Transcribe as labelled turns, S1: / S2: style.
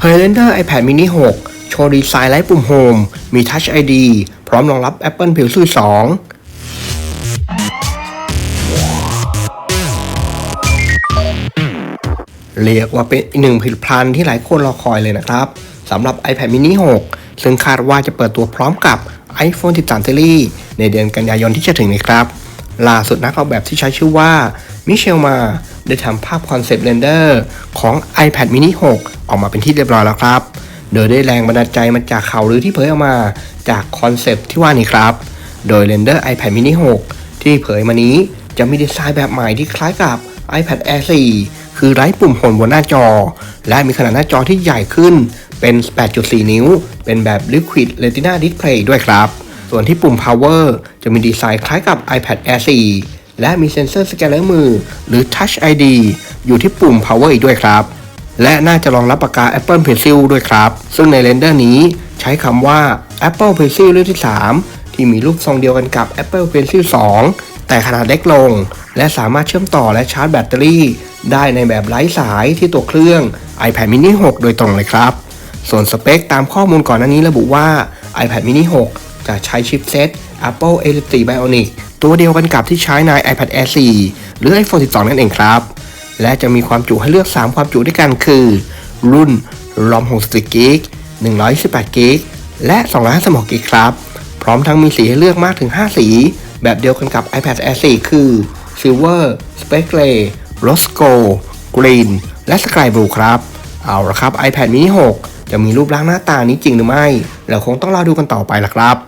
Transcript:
S1: p a r e n d e r iPad mini 6 โชว์ดีไซน์ไร้ปุ่มโฮม มี Touch ID พร้อมรองรับ Apple Pencil 2เรียกว่าเป็นอีกหนึ่งผลิตภัณฑ์ที่หลายคนรอคอยเลยนะครับสำหรับ iPad mini 6 ซึ่งคาดว่าจะเปิดตัวพร้อมกับ iPhone 13 Series ในเดือนกันยายนที่จะถึงนี้ครับ ล่าสุดนักออกแบบที่ใช้ชื่อว่ามิเชลมา ได้ทำภาพคอนเซปต์เรนเดอร์ของ iPad mini 6 ออกมาเป็นที่เรียบร้อยแล้วครับ โดยได้แรงบันดาลใจมาจากข่าวลือที่เผยออกมาจากคอนเซปต์ที่ว่านี้ครับ โดยเรนเดอร์ iPad mini 6 ที่เผยมานี้จะมีดีไซน์แบบใหม่ที่คล้ายกับ iPad Air 4 คือไร้ปุ่มโหนบนหน้าจอ และมีขนาดหน้าจอที่ใหญ่ขึ้นเป็น 8.4 นิ้ว เป็นแบบ Liquid Retina Display ด้วยครับ ส่วนที่ปุ่ม Power จะมีดีไซน์คล้ายกับ iPad Air 4 และมีเซ็นเซอร์สแกนเนอร์มือ หรือ Touch ID อยู่ที่ปุ่ม Power อีกด้วยครับ และน่าจะรองรับปากกา Apple Pencil ด้วยครับ ซึ่งในเรนเดอร์นี้ใช้คำว่า Apple Pencil รุ่นที่ 3 ที่มีรูปทรงเดียวกันกับ Apple Pencil 2 แต่ขนาดเล็กลง และสามารถเชื่อมต่อและชาร์จแบตเตอรี่ ได้ในแบบไร้สายที่ตัวเครื่อง iPad mini 6 โดยตรงเลยครับ ส่วนสเปคตามข้อมูลก่อนหน้านี้ระบุว่า iPad mini 6 จะใช้ชิปเซ็ต Apple A14 Bionic ตัวเดียวกันกับที่ใช้ใน iPad Air 4 หรือ iPhone 12 นั่นเองครับ และจะมีความจุให้เลือก 3 ความจุด้วยกันคือ รุ่น ROM 64 g b 128 g b และ256 g b ครับ พร้อมทั้งมีสีให้เลือกมากถึง 5 สี แบบเดียวกันกับ iPad Air 4 คือ Silver Space Gray Rose Gold Green และ Sky Blue ครับ เอาละครับ iPad mini 6 จะมีรูปร่างหน้าตานี้จริงหรือไม่ เราคงต้องรอดูกันต่อไปละครับ